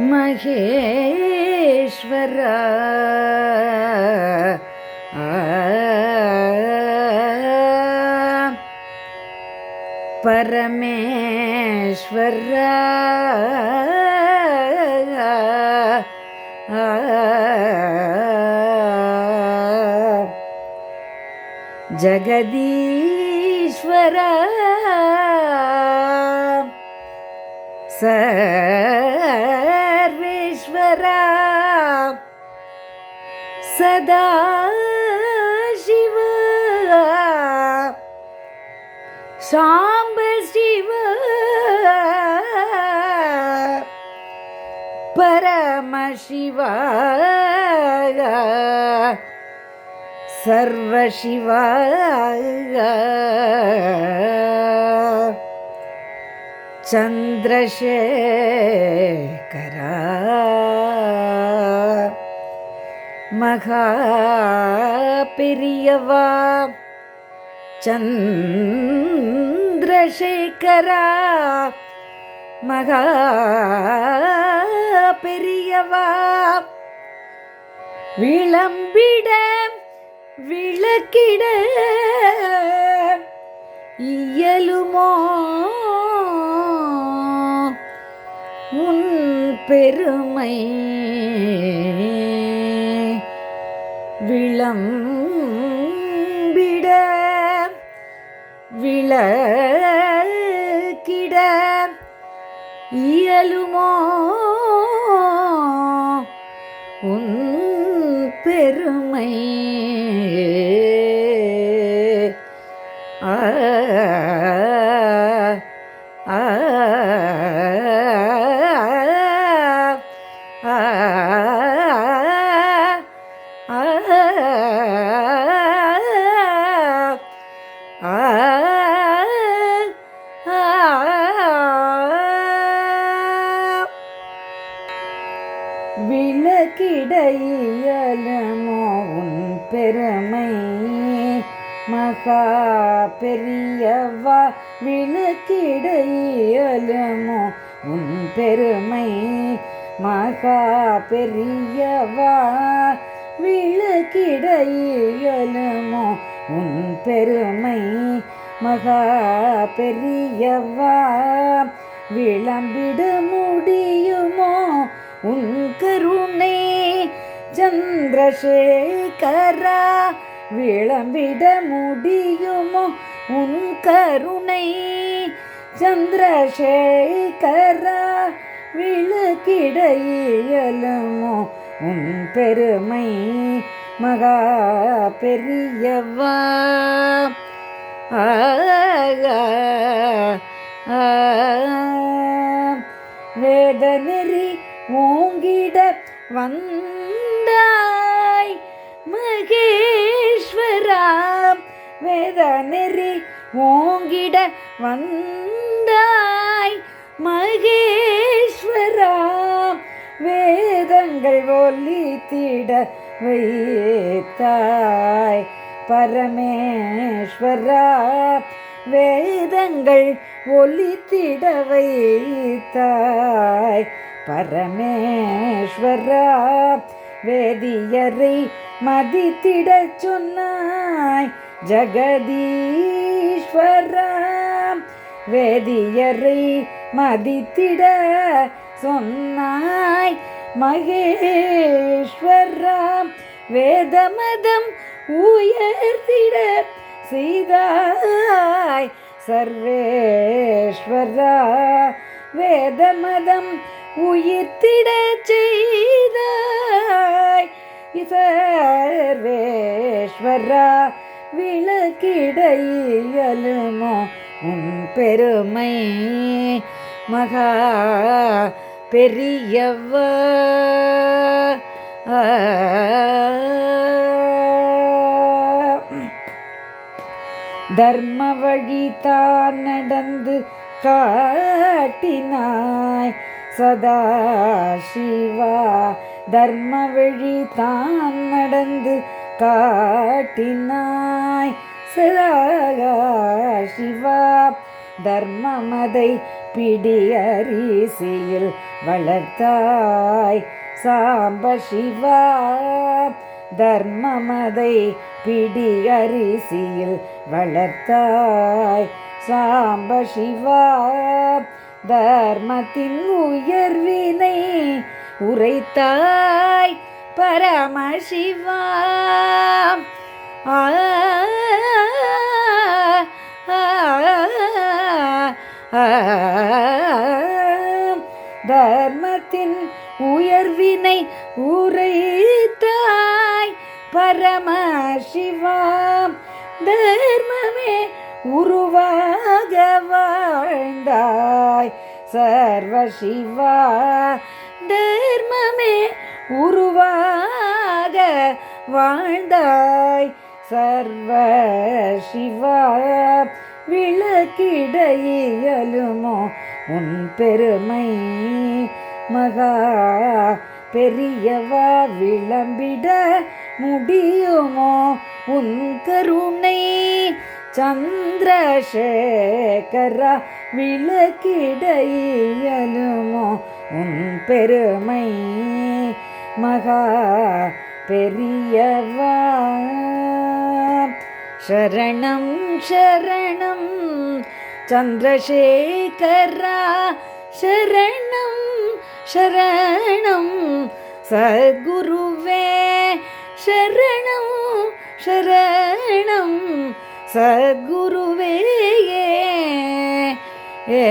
மகேஸ்வரா பரமேஸ்வரா ஜகதீஸ்வரா சர்வேஸ்வரா சதா சிவ சாம்ப சிவ பரமசிவ சர்வசிவ சந்திரசேகரா மகா பெரியவா சந்திரசேகரா. மகா பெரியவா விளம்பிட விளக்கிட. இயலுமோ. உன் பெருமை. விளம்பிட விளக்கிட இயலுமோ? உன் பெருமை பெருமை. மகா பெரியவா விளக்கிடையலமோ உன் பெருமை. மகா பெரியவா விளக்கிடையலுமோ உன் பெருமை. மகா பெரியவா விளம்பிட முடியுமோ? உன் கருணை சந்திரசேகரா விளம்பிட முடியுமோ உன் கருணை? சந்திரசேகரா விழுக்கிட இயலுமோ உன் பெருமை? மகா பெரியவா ஆ வேத நெறி ஓங்கிட வந்தாய் மகேஸ்வரா வேத நெறி ஓங்கிட வந்தாய் மகேஸ்வரா வேதங்கள் ஒலித்திட வைத்தாய் பரமேஸ்வரா. வேதங்கள் ஒலித்திட வைத்தாய் பரமேஸ்வரா வேதியரை மதித்திட சொன்னாய் ஜகதீஸ்வரா வேதியரை மதித்திட சொன்னாய் மகேஸ்வரா வேதமதம் உயர்த்திட செய்தாய் சர்வேஸ்வரா வேதமதம் உயிர்த்திட செய்தாய். இசர்வேஸ்வரா விளக்கிடையலுமா உன் பெருமை? மகா பெரியவ. தர்ம வழி தான் நடந்து காட்டினாய். சதா சிவா தர்ம வழி தான் நடந்து காட்டினாய். சதா சிவா தர்மமதை பிடி அரிசியில் வளர்த்தாய். சாம்ப சிவா தர்மமதை பிடி அரிசியில் வளர்த்தாய். சாம்ப சிவா தர்மத்தின் உயர்வினை உரைத்தாய் பரமசிவா ஆ தர்மத்தின் உயர்வினை உரைத்தாய் பரமசிவா தர்மமே உருவாக வாழ்ந்தாய். சர்வ சிவா தர்மமே உருவாக வாழ்ந்தாய். சர்வ சிவா விளக்கிடையலுமோ உன் பெருமை. மகா பெரியவா விளம்பிட முடியுமோ உன் கருணை. சந்திரசேகர விளக்கிடையலுமோ உன் பெருமை மகா பெரியவா. சரணம் சரணம் சந்திரசேகரா சரணம் சரணம் சத்குருவே சரணம் சரணம் சத்குருவே ஏ